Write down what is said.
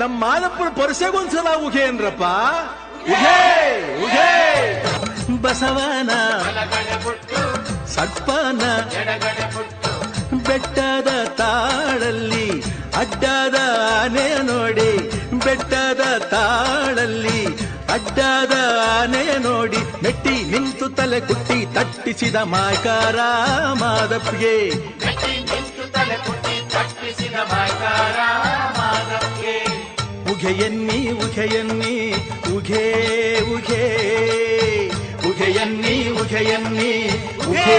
ನಮ್ಮ ಮಾದಪ್ಪನ ಪರ್ಸೆಗೊಂದ್ಸಲ ಉಘೆ ಅಂದ್ರಪ್ಪ. ಉಗೆ ಉಘೆ ಬಸವನ, ಸಟ್ಪನ, ಬೆಟ್ಟದ ತಾಳಲ್ಲಿ, ಅಡ್ಡದ ಆನೆ ನೋಡಿ, ಬೆಟ್ಟದ ತಾಳಲ್ಲಿ, ಅಡ್ಡದ ಆನೆ ನೋಡಿ ಮೆಟ್ಟಿ ನಿಂತು ತಲೆ ಕುಟ್ಟಿ ತಟ್ಟಿಸಿದ ಮಾಕಾರ ಮಾದಪ್ಗೆ ಉಘೆಯನ್ನಿ ಉಘೆಯನ್ನಿ ಉಘೆ ಉಘೆ ಉಘೆಯನ್ನಿ ಉಘೆಯನ್ನಿ ಉಘೆ ಉಘೆ